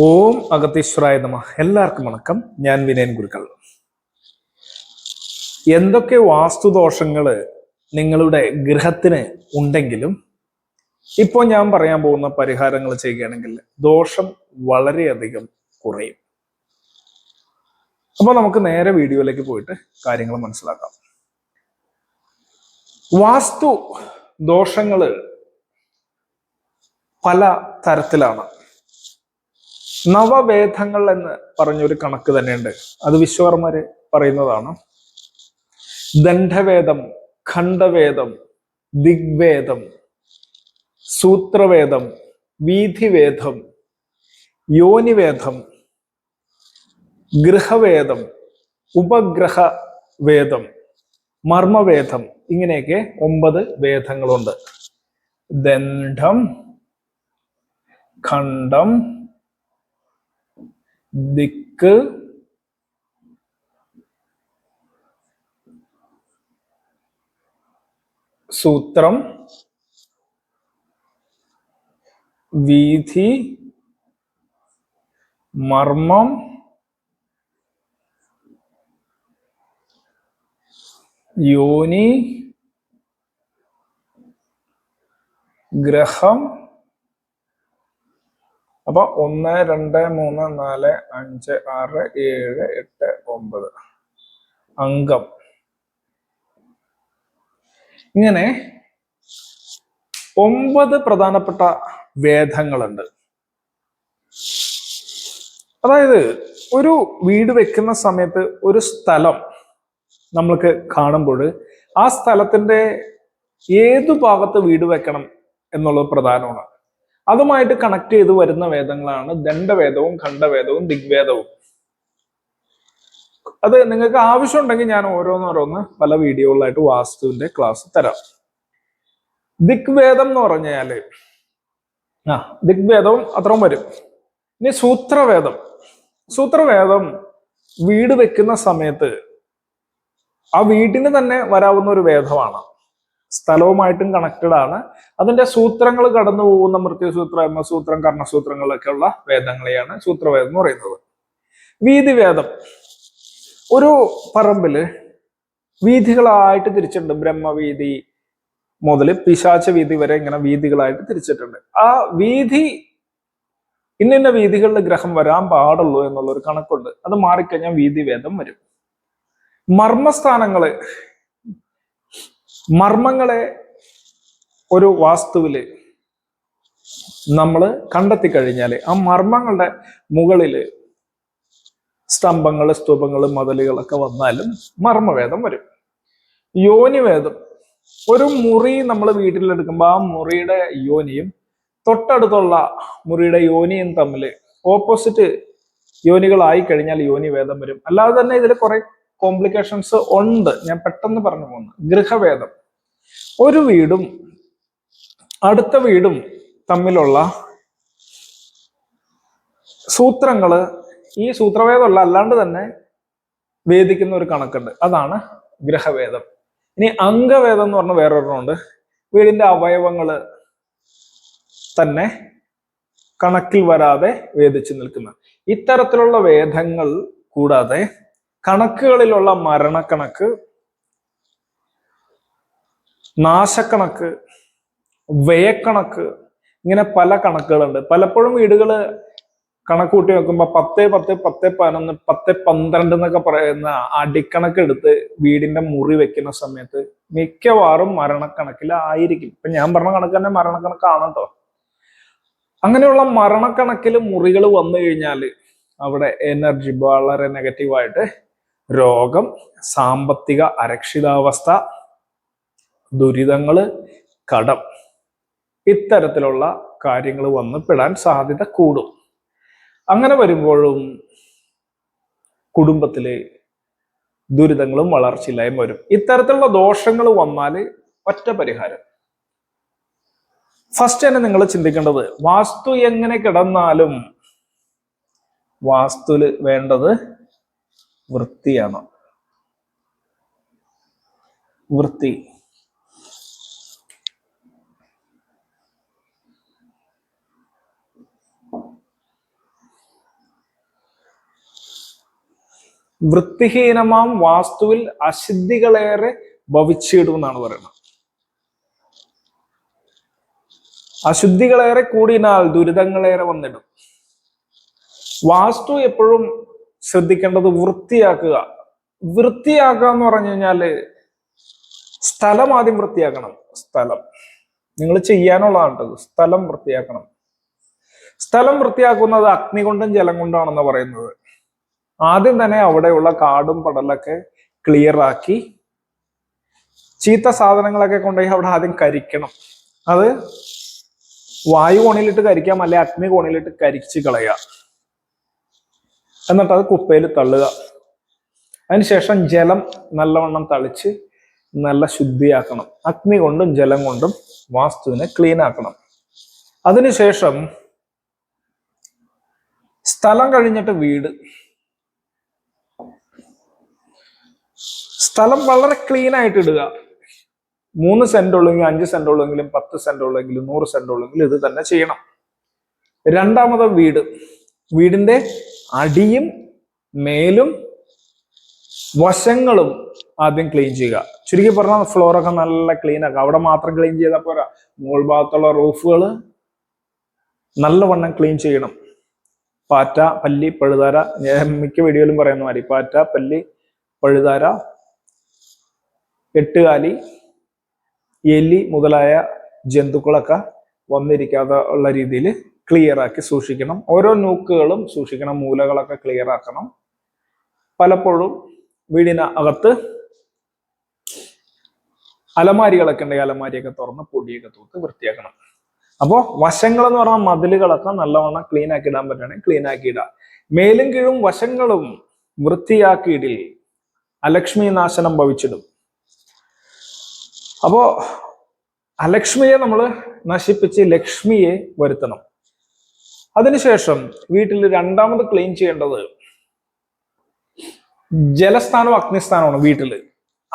ഓം അഗതീശ്വരായ നമ. എല്ലാവർക്കും വണക്കം. ഞാൻ വിനയൻ ഗുരുക്കൾ. എന്തൊക്കെ വാസ്തുദോഷങ്ങൾ നിങ്ങളുടെ ഗൃഹത്തിന് ഉണ്ടെങ്കിലും ഇപ്പോൾ ഞാൻ പറയാൻ പോകുന്ന പരിഹാരങ്ങൾ ചെയ്യുകയാണെങ്കിൽ ദോഷം വളരെയധികം കുറയും. അപ്പോൾ നമുക്ക് നേരെ വീഡിയോയിലേക്ക് പോയിട്ട് കാര്യങ്ങൾ മനസ്സിലാക്കാം. വാസ്തു ദോഷങ്ങൾ പല തരത്തിലാണ്. നവവേദങ്ങൾ എന്ന് പറഞ്ഞൊരു കണക്ക് തന്നെയുണ്ട്. അത് വിശ്വകർമ്മര് പറയുന്നതാണ്. ദണ്ഡവേദം ഖണ്ഡവേദം ദിഗ്വേദം സൂത്രവേദം വീഥിവേദം യോനിവേദം ഗൃഹവേദം ഉപഗ്രഹ വേദം മർമ്മവേദം ഇങ്ങനെയൊക്കെ ഒമ്പത് വേദങ്ങളുണ്ട്. ദണ്ഡം ഖണ്ഡം ദിക്ക് സൂത്രം വീഥി മർമ്മം യോനി ഗ്രഹം അപ്പൊ ഒന്ന് രണ്ട് മൂന്ന് നാല് അഞ്ച് ആറ് ഏഴ് എട്ട് ഒമ്പത്. അംഗം. ഇങ്ങനെ ഒമ്പത് പ്രധാനപ്പെട്ട വേദങ്ങളുണ്ട്. അതായത് ഒരു വീട് വെക്കുന്ന സമയത്ത് ഒരു സ്ഥലം നമ്മൾക്ക് കാണുമ്പോൾ ആ സ്ഥലത്തിന്റെ ഏതു ഭാഗത്ത് വീട് വെക്കണം എന്നുള്ളത് പ്രധാനമാണ്. അതുമായിട്ട് കണക്ട് ചെയ്ത് വരുന്ന വേദങ്ങളാണ് ദണ്ഡവേദവും ഖണ്ഡവേദവും ദിഗ്വേദവും. അത് നിങ്ങൾക്ക് ആവശ്യമുണ്ടെങ്കിൽ ഞാൻ ഓരോന്നോരോന്ന് പല വീഡിയോകളായിട്ട് വാസ്തുവിന്റെ ക്ലാസ് തരാം. ദിഗ്വേദം എന്ന് പറഞ്ഞാൽ ആ ദിഗ്വേദവും അത്രയും വരും. ഇനി സൂത്രവേദം. സൂത്രവേദം വീട് വെക്കുന്ന സമയത്ത് ആ വീട്ടിന് തന്നെ വരാവുന്ന ഒരു വേദമാണ്. സ്ഥലവുമായിട്ടും കണക്റ്റഡ് ആണ്. അതിന്റെ സൂത്രങ്ങൾ കടന്നു പോകുന്ന മൃത്യുസൂത്രം എന്ന കർണസൂത്രങ്ങളിലൊക്കെയുള്ള വേദങ്ങളെയാണ് സൂത്രവേദം എന്ന് പറയുന്നത്. വീതിവേദം. ഒരു പറമ്പിൽ വീതികളായിട്ട് തിരിച്ചിട്ടുണ്ട്. ബ്രഹ്മവീതി മുതൽ പിശാച വീതി വരെ ഇങ്ങനെ വീതികളായിട്ട് തിരിച്ചിട്ടുണ്ട്. ആ വീതി ഇന്നിന്ന വീതികളിൽ ഗ്രഹം വരാൻ പാടുള്ളൂ എന്നുള്ളൊരു കണക്കുണ്ട്. അത് മാറിക്കഴിഞ്ഞാൽ വീതിവേദം വരും. മർമ്മസ്ഥാനങ്ങൾ മർമ്മങ്ങളെ ഒരു വാസ്തുവിൽ നമ്മൾ കണ്ടെത്തി കഴിഞ്ഞാൽ ആ മർമ്മങ്ങളുടെ മുകളിൽ സ്തംഭങ്ങൾ സ്തൂപങ്ങൾ മതലുകളൊക്കെ വന്നാലും മർമ്മവേദം വരും. യോനിവേദം. ഒരു മുറി നമ്മൾ വീട്ടിലെടുക്കുമ്പോൾ ആ മുറിയുടെ യോനിയും തൊട്ടടുത്തുള്ള മുറിയുടെ യോനിയും തമ്മിൽ ഓപ്പോസിറ്റ് യോനികളായി കഴിഞ്ഞാൽ യോനിവേദം വരും. അല്ലാതെ തന്നെ ഇതിൽ കുറെ കോംപ്ലിക്കേഷൻസ് ഉണ്ട്. ഞാൻ പെട്ടെന്ന് പറഞ്ഞു പോകുന്നു. ഗൃഹവേദം. ഒരു വീടും അടുത്ത വീടും തമ്മിലുള്ള സൂത്രങ്ങൾ ഈ സൂത്രവേദമല്ല അല്ലാണ്ട് തന്നെ വേദിക്കുന്ന ഒരു കണക്കുണ്ട്. അതാണ് ഗ്രഹവേദം ഇനി അംഗവേദം എന്ന് പറഞ്ഞ വേറൊരെണ്ണമുണ്ട് വീടിന്റെ അവയവങ്ങൾ തന്നെ കണക്കിൽ വരാതെ വേദിച്ചു നിൽക്കുന്ന ഇത്തരത്തിലുള്ള വേദങ്ങൾ കൂടാതെ കണക്കുകളിലുള്ള മരണക്കണക്ക് നാശക്കണക്ക് വ്യയക്കണക്ക് ഇങ്ങനെ പല കണക്കുകളുണ്ട്. പലപ്പോഴും വീടുകൾ കണക്ക് കൂട്ടി നോക്കുമ്പോൾ പത്ത് പത്ത് പത്ത് പതിനൊന്ന് പത്ത് പന്ത്രണ്ട് എന്നൊക്കെ പറയുന്ന അടിക്കണക്ക് എടുത്ത് വീടിന്റെ മുറി വെക്കുന്ന സമയത്ത് മിക്കവാറും മരണക്കണക്കിലായിരിക്കും ഇപ്പൊ ഞാൻ പറഞ്ഞ കണക്ക് തന്നെ മരണക്കണക്കാണ് കേട്ടോ അങ്ങനെയുള്ള മരണക്കണക്കിൽ മുറികൾ വന്നു കഴിഞ്ഞാൽ അവിടെ എനർജി വളരെ നെഗറ്റീവായിട്ട് രോഗം സാമ്പത്തിക അരക്ഷിതാവസ്ഥ ദുരിതങ്ങൾ കടം ഇത്തരത്തിലുള്ള കാര്യങ്ങൾ വന്ന് പെടാൻ സാധ്യത കൂടും. അങ്ങനെ വരുമ്പോഴും കുടുംബത്തിൽ ദുരിതങ്ങളും വളർച്ചയില്ലായ്മ വരും. ഇത്തരത്തിലുള്ള ദോഷങ്ങൾ വന്നാൽ ഒറ്റ പരിഹാരം. ഫസ്റ്റ് തന്നെ നിങ്ങൾ ചിന്തിക്കേണ്ടത് വാസ്തു എങ്ങനെ കിടന്നാലും വാസ്തുൽ വേണ്ടത് വൃത്തിയാണ്? വൃത്തി. വൃത്തിഹീനമാം വാസ്തുവിൽ അശുദ്ധികളേറെ ഭവിച്ചിടുമെന്നാണ് പറയുന്നത്. അശുദ്ധികളേറെ കൂടിയാൽ ദുരിതങ്ങളേറെ വന്നിടും. വാസ്തു എപ്പോഴും ശ്രദ്ധിക്കേണ്ടത് വൃത്തിയാക്കുക. വൃത്തിയാക്കുക എന്ന് പറഞ്ഞു കഴിഞ്ഞാൽ സ്ഥലം ആദ്യം വൃത്തിയാക്കണം. സ്ഥലം. നിങ്ങൾ ചെയ്യാനുള്ളതാണ് സ്ഥലം വൃത്തിയാക്കണം. സ്ഥലം വൃത്തിയാക്കുന്നത് അഗ്നി കൊണ്ടും ജലം കൊണ്ടാണെന്ന് പറയുന്നത്. ആദ്യം തന്നെ അവിടെയുള്ള കാടും പടലൊക്കെ ക്ലിയർ ആക്കി ചീത്ത സാധനങ്ങളൊക്കെ കൊണ്ടുപോയി അവിടെ ആദ്യം കരിക്കണം. അത് വായു കോണിലിട്ട് കരിക്കാം അല്ലെ അഗ്നി കോണിലിട്ട് കരിച്ച് കളയുക. എന്നിട്ട് അത് കുപ്പയിൽ തള്ളുക. അതിനുശേഷം ജലം നല്ലവണ്ണം തളിച്ച് നല്ല ശുദ്ധിയാക്കണം. അഗ്നി കൊണ്ടും ജലം കൊണ്ടും വാസ്തുവിനെ ക്ലീൻ ആക്കണം. അതിനുശേഷം സ്ഥലം കഴിഞ്ഞിട്ട് വീട്. സ്ഥലം വളരെ ക്ലീൻ ആയിട്ട് ഇടുക. മൂന്ന് സെന്റ് ഉള്ളെങ്കിലും അഞ്ച് സെന്റ് ഉള്ളെങ്കിലും പത്ത് സെന്റ് ഉള്ളെങ്കിലും നൂറ് സെന്റ് ഉള്ളെങ്കിലും ഇത് തന്നെ ചെയ്യണം. രണ്ടാമത് വീട്. വീടിന്റെ അടിയും മേലും വശങ്ങളും ആദ്യം ക്ലീൻ ചെയ്യുക. ചുരുക്കി പറഞ്ഞാൽ ഫ്ലോറൊക്കെ നല്ല ക്ലീൻ ആക്കുക അവിടെ മാത്രം ക്ലീൻ ചെയ്താൽ പോരാ. മുകൾ ഭാഗത്തുള്ള റൂഫുകൾ നല്ലവണ്ണം ക്ലീൻ ചെയ്യണം. പാറ്റ പല്ലി പഴുതാര. മിക്ക വീഡിയോയിലും പറയുന്ന മാതിരി പാറ്റ പല്ലി പഴുതാര എട്ടുകാലി എലി മുതലായ ജന്തുക്കളൊക്കെ വന്നിരിക്കാതെ ഉള്ള രീതിയിൽ ക്ലിയർ ആക്കി സൂക്ഷിക്കണം. ഓരോ നൂക്കുകളും സൂക്ഷിക്കണം മൂലകളൊക്കെ ക്ലിയർ ആക്കണം. പലപ്പോഴും വീടിന് അകത്ത് അലമാരികളൊക്കെ ഉണ്ടെങ്കിൽ അലമാരിയൊക്കെ തുറന്ന് പൊടിയൊക്കെ തൂത്ത് വൃത്തിയാക്കണം. അപ്പോൾ വശങ്ങൾ എന്ന് പറഞ്ഞാൽ മതിലുകളൊക്കെ നല്ലവണ്ണം ക്ലീൻ ആക്കി ഇടാൻ പറ്റുകയാണെങ്കിൽ ക്ലീൻ ആക്കി ഇടാം. മേലും കീഴും വശങ്ങളും വൃത്തിയാക്കിയിടിൽ അലക്ഷ്മി നാശനം ഭവിച്ചിടും. അപ്പോ അലക്ഷ്മിയെ നമ്മൾ നശിപ്പിച്ച് ലക്ഷ്മിയെ വരുത്തണം. അതിനുശേഷം വീട്ടിൽ രണ്ടാമത് ക്ലീൻ ചെയ്യേണ്ടത് ജലസ്ഥാനവും അഗ്നിസ്ഥാനമാണ് വീട്ടിൽ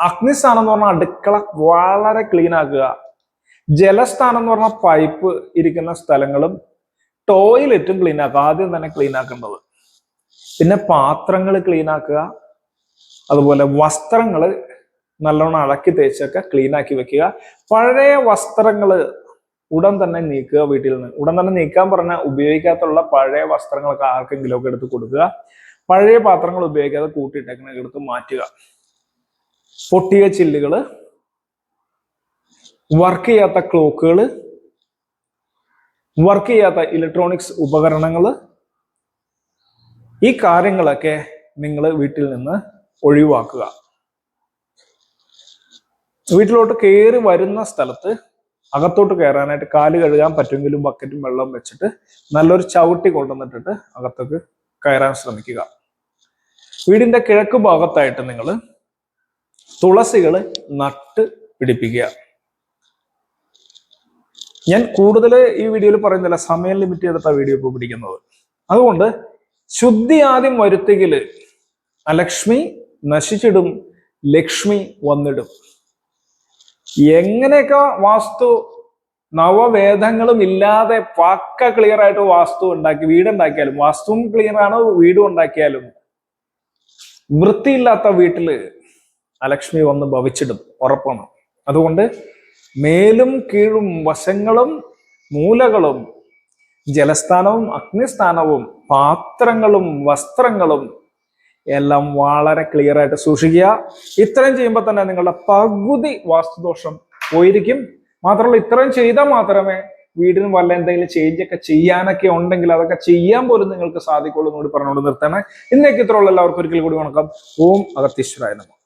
അഗ്നിസ്ഥാനം എന്ന് പറഞ്ഞാൽ അടുക്കള വളരെ ക്ലീൻ ആക്കുക. ജലസ്ഥാനം എന്ന് പറഞ്ഞാൽ പൈപ്പ് ഇരിക്കുന്ന സ്ഥലങ്ങളും ടോയ്ലറ്റും ക്ലീൻ ആക്കുക. ആദ്യം തന്നെ ക്ലീൻ ആക്കേണ്ടത്. പിന്നെ പാത്രങ്ങൾ ക്ലീൻ ആക്കുക. അതുപോലെ വസ്ത്രങ്ങൾ നല്ലോണം അളക്കി തേച്ചൊക്കെ ക്ലീൻ ആക്കി വെക്കുക. പഴയ വസ്ത്രങ്ങൾ ഉടൻ തന്നെ നീക്കുക വീട്ടിൽ നിന്ന്. ഉടൻ തന്നെ നീക്കാൻ പറഞ്ഞാൽ ഉപയോഗിക്കാത്തുള്ള പഴയ വസ്ത്രങ്ങളൊക്കെ ആർക്കെങ്കിലും ഒക്കെ എടുത്ത് കൊടുക്കുക. പഴയ പാത്രങ്ങൾ ഉപയോഗിക്കാതെ കൂട്ടിയിട്ടേക്കണ എടുത്ത് മാറ്റുക. പൊട്ടിയ ചില്ലുകൾ വർക്ക് ചെയ്യാത്ത ക്ലോക്കുകൾ വർക്ക് ചെയ്യാത്ത ഇലക്ട്രോണിക്സ് ഉപകരണങ്ങൾ ഈ കാര്യങ്ങളൊക്കെ നിങ്ങൾ വീട്ടിൽ നിന്ന് ഒഴിവാക്കുക. വീട്ടിലോട്ട് കയറി വരുന്ന സ്ഥലത്ത് അകത്തോട്ട് കയറാനായിട്ട് കാൽ കഴുകാൻ പറ്റുമെങ്കിലും ബക്കറ്റും വെള്ളവും വെച്ചിട്ട് നല്ലൊരു ചവിട്ടി കൊണ്ടുവന്നിട്ടിട്ട് അകത്തേക്ക് കയറാൻ ശ്രമിക്കുക. വീടിന്റെ കിഴക്ക് ഭാഗത്തായിട്ട് നിങ്ങൾ തുളസികൾ നട്ട് പിടിപ്പിക്കുക. ഞാൻ കൂടുതൽ ഈ വീഡിയോയിൽ പറയുന്നില്ല സമയം ലിമിറ്റ് ചെയ്തിട്ടാണ് വീഡിയോ ഇപ്പോൾ പിടിക്കുന്നത്. അതുകൊണ്ട് ശുദ്ധി ആദ്യം വരുത്തികിൽ അലക്ഷ്മി നശിച്ചിടും ലക്ഷ്മി വന്നിടും. എങ്ങനെയൊക്കെ വാസ്തു നവവേദങ്ങളും ഇല്ലാതെ പക്ക ക്ലിയർ ആയിട്ട് വാസ്തു ഉണ്ടാക്കി വീടുണ്ടാക്കിയാലും വാസ്തുവും ക്ലിയർ ആണ് വീടും ഉണ്ടാക്കിയാലും വൃത്തിയില്ലാത്ത വീട്ടിൽ അലക്ഷ്മി വന്ന് ഭവിച്ചിടും ഉറപ്പാണ്. അതുകൊണ്ട് മേലും കീഴും വശങ്ങളും മൂലകളും ജലസ്ഥാനവും അഗ്നിസ്ഥാനവും പാത്രങ്ങളും വസ്ത്രങ്ങളും എല്ലാം വളരെ ക്ലിയർ ആയിട്ട് സൂക്ഷിക്കുക. ഇത്രയും ചെയ്യുമ്പോൾ തന്നെ നിങ്ങളുടെ പകുതി വാസ്തുദോഷം പോയിരിക്കും. മാത്രമല്ല ഇത്രയും ചെയ്താൽ മാത്രമേ വീടിന് വല്ല എന്തെങ്കിലും ചേഞ്ച് ഒക്കെ ചെയ്യാനൊക്കെ ഉണ്ടെങ്കിൽ അതൊക്കെ ചെയ്യാൻ പോലും നിങ്ങൾക്ക് സാധിക്കുള്ളൂ എന്നുകൂടി പറഞ്ഞുകൊണ്ട് നിർത്തണേ. ഇന്നേക്ക് ഇത്രയുള്ള. എല്ലാവർക്കും ഒരിക്കൽ കൂടി വണക്കം. ഓം അഗത്യശ്വരായ നമ.